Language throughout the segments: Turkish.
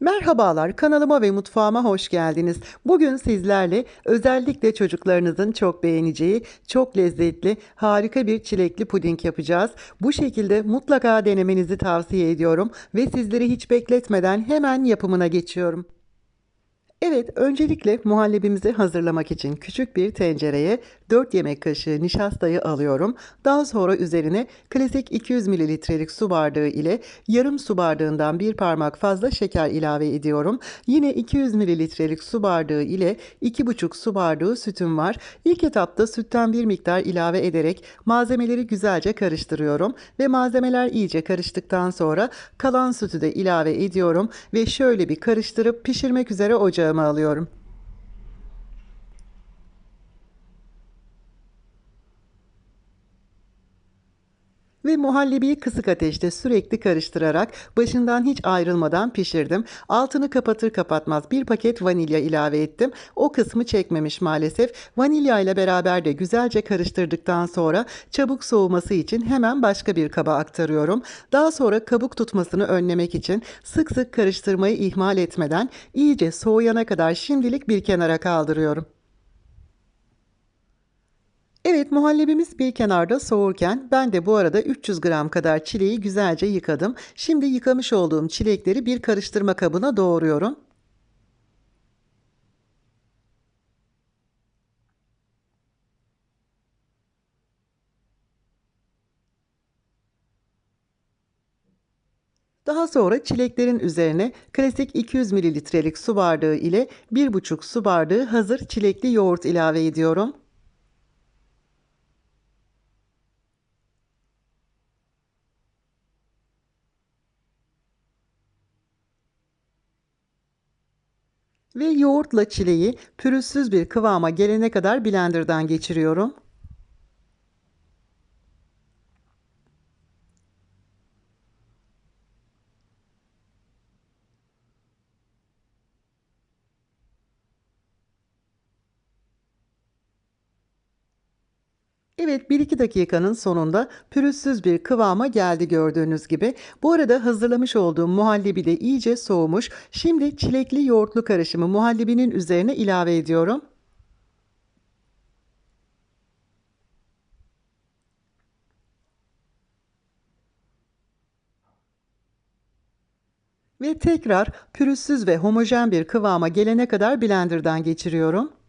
Merhabalar, kanalıma ve mutfağıma hoş geldiniz. Bugün sizlerle özellikle çocuklarınızın çok beğeneceği, çok lezzetli, harika bir çilekli puding yapacağız. Bu şekilde mutlaka denemenizi tavsiye ediyorum ve sizleri hiç bekletmeden hemen yapımına geçiyorum. Evet, öncelikle muhallebimizi hazırlamak için küçük bir tencereye 4 yemek kaşığı nişastayı alıyorum. Daha sonra üzerine klasik 200 mililitrelik su bardağı ile yarım su bardağından bir parmak fazla şeker ilave ediyorum. Yine 200 mililitrelik su bardağı ile 2,5 su bardağı sütüm var. İlk etapta sütten bir miktar ilave ederek malzemeleri güzelce karıştırıyorum ve malzemeler iyice karıştıktan sonra kalan sütü de ilave ediyorum ve şöyle bir karıştırıp pişirmek üzere ocağıma alıyorum. Ve muhallebiyi kısık ateşte sürekli karıştırarak başından hiç ayrılmadan pişirdim. Altını kapatır kapatmaz bir paket vanilya ilave ettim. O kısmı çekmemiş maalesef. Vanilya ile beraber de güzelce karıştırdıktan sonra çabuk soğuması için hemen başka bir kaba aktarıyorum. Daha sonra kabuk tutmasını önlemek için sık sık karıştırmayı ihmal etmeden iyice soğuyana kadar şimdilik bir kenara kaldırıyorum. Evet muhallebimiz bir kenarda soğurken ben de bu arada 300 gram kadar çileği güzelce yıkadım. Şimdi yıkamış olduğum çilekleri bir karıştırma kabına doğruyorum. Daha sonra çileklerin üzerine klasik 200 mililitrelik su bardağı ile 1,5 su bardağı hazır çilekli yoğurt ilave ediyorum. Ve yoğurtla çileği pürüzsüz bir kıvama gelene kadar blenderdan geçiriyorum. Evet 1-2 dakikanın sonunda pürüzsüz bir kıvama geldi gördüğünüz gibi. Bu arada hazırlamış olduğum muhallebi de iyice soğumuş. Şimdi çilekli yoğurtlu karışımı muhallebinin üzerine ilave ediyorum. Ve tekrar pürüzsüz ve homojen bir kıvama gelene kadar blenderdan geçiriyorum.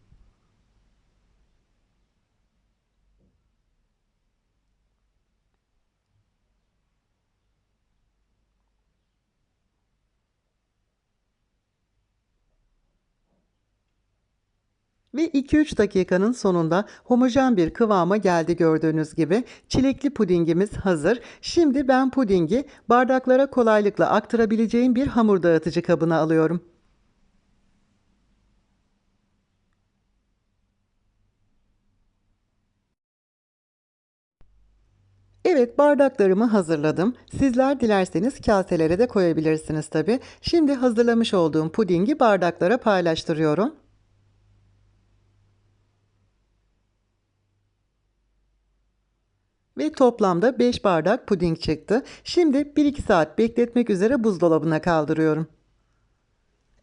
Ve 2-3 dakikanın sonunda homojen bir kıvama geldi gördüğünüz gibi. Çilekli pudingimiz hazır. Şimdi ben pudingi bardaklara kolaylıkla aktarabileceğim bir hamur dağıtıcı kabına alıyorum. Evet bardaklarımı hazırladım. Sizler dilerseniz kaselere de koyabilirsiniz tabi. Şimdi hazırlamış olduğum pudingi bardaklara paylaştırıyorum. Ve toplamda 5 bardak puding çıktı. Şimdi 1-2 saat bekletmek üzere buzdolabına kaldırıyorum.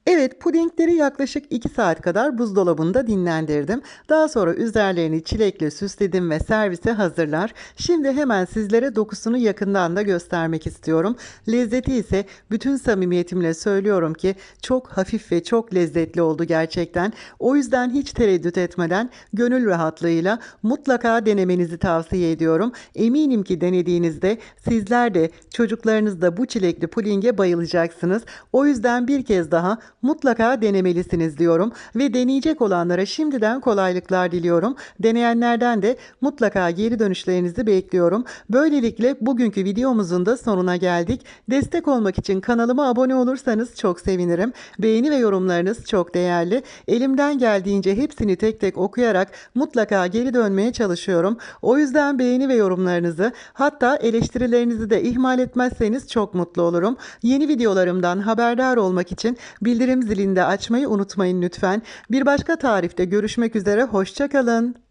Evet pudingleri yaklaşık 2 saat kadar buzdolabında dinlendirdim. Daha sonra üzerlerini çilekle süsledim ve servise hazırlar. Şimdi hemen sizlere dokusunu yakından da göstermek istiyorum. Lezzeti ise bütün samimiyetimle söylüyorum ki çok hafif ve çok lezzetli oldu gerçekten. O yüzden hiç tereddüt etmeden gönül rahatlığıyla mutlaka denemenizi tavsiye ediyorum. Eminim ki denediğinizde sizler de çocuklarınız da bu çilekli pudinge bayılacaksınız. O yüzden bir kez daha mutlaka denemelisiniz diyorum ve deneyecek olanlara şimdiden kolaylıklar diliyorum. Deneyenlerden de mutlaka geri dönüşlerinizi bekliyorum. Böylelikle bugünkü videomuzun da sonuna geldik. Destek olmak için kanalıma abone olursanız çok sevinirim. Beğeni ve yorumlarınız çok değerli. Elimden geldiğince hepsini tek tek okuyarak mutlaka geri dönmeye çalışıyorum. O yüzden beğeni ve yorumlarınızı hatta eleştirilerinizi de ihmal etmezseniz çok mutlu olurum. Yeni videolarımdan haberdar olmak için bildirim zilinde açmayı unutmayın lütfen. Bir başka tarifte görüşmek üzere, hoşçakalın.